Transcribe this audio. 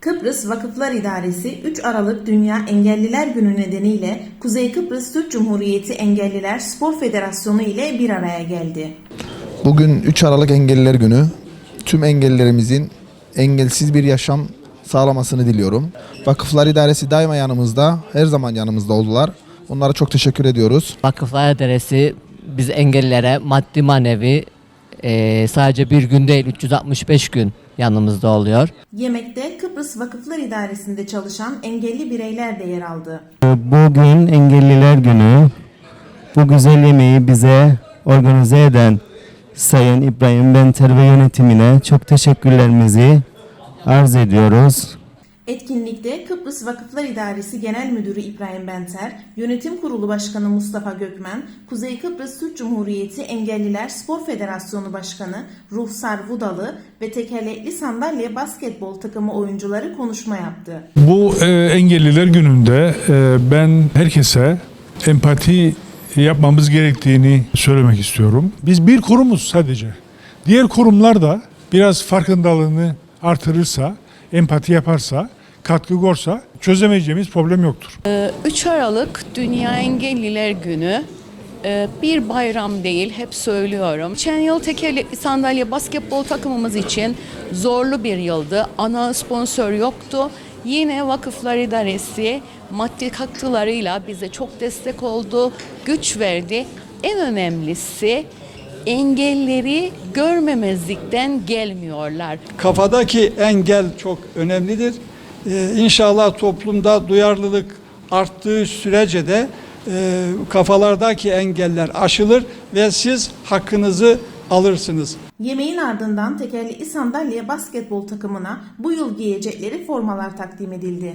Kıbrıs Vakıflar İdaresi 3 Aralık Dünya Engelliler Günü nedeniyle Kuzey Kıbrıs Türk Cumhuriyeti Engelliler Spor Federasyonu ile bir araya geldi. Bugün 3 Aralık Engelliler Günü. Tüm engellilerimizin engelsiz bir yaşam sağlamasını diliyorum. Vakıflar İdaresi daima yanımızda, her zaman yanımızda oldular. Onlara çok teşekkür ediyoruz. Vakıflar adresi biz engellilere maddi manevi eee, sadece bir gün değil 365 gün yanımızda oluyor. Yemekte Kıbrıs Vakıflar İdaresi'nde çalışan engelli bireyler de yer aldı. Bugün Engelliler Günü. Bu güzel yemeği bize organize eden Sayın İbrahim Benter ve yönetimine çok teşekkürlerimizi arz ediyoruz. Etkinlikte Kıbrıs Vakıflar İdaresi Genel Müdürü İbrahim Benter, Yönetim Kurulu Başkanı Mustafa Gökmen, Kuzey Kıbrıs Türk Cumhuriyeti Engelliler Spor Federasyonu Başkanı Ruhsar Vudalı ve tekerlekli sandalye basketbol takımı oyuncuları konuşma yaptı. Bu e, engelliler gününde e, ben herkese empati yapmamız gerektiğini söylemek istiyorum. Biz bir kurumuz sadece. Diğer kurumlar da biraz farkındalığını artırırsa, empati yaparsa, katkı korsa çözemeyeceğimiz problem yoktur. 3 Aralık Dünya Engelliler Günü Ee, bir bayram değil hep söylüyorum. Geçen yıl tekerlekli sandalye basketbol takımımız için zorlu bir yıldı. Ana sponsor yoktu. Yine Vakıflar İdaresi maddi katkılarıyla bize çok destek oldu, güç verdi. En önemlisi engelleri görmemezlikten gelmiyorlar. kafadaki engel çok önemlidir. Ee, inşallah toplumda duyarlılık arttığı sürece de e, kafalardaki engeller aşılır ve siz hakkınızı alırsınız. Yemeğin ardından tekerlekli sandalye basketbol takımına bu yıl giyecekleri formalar takdim edildi.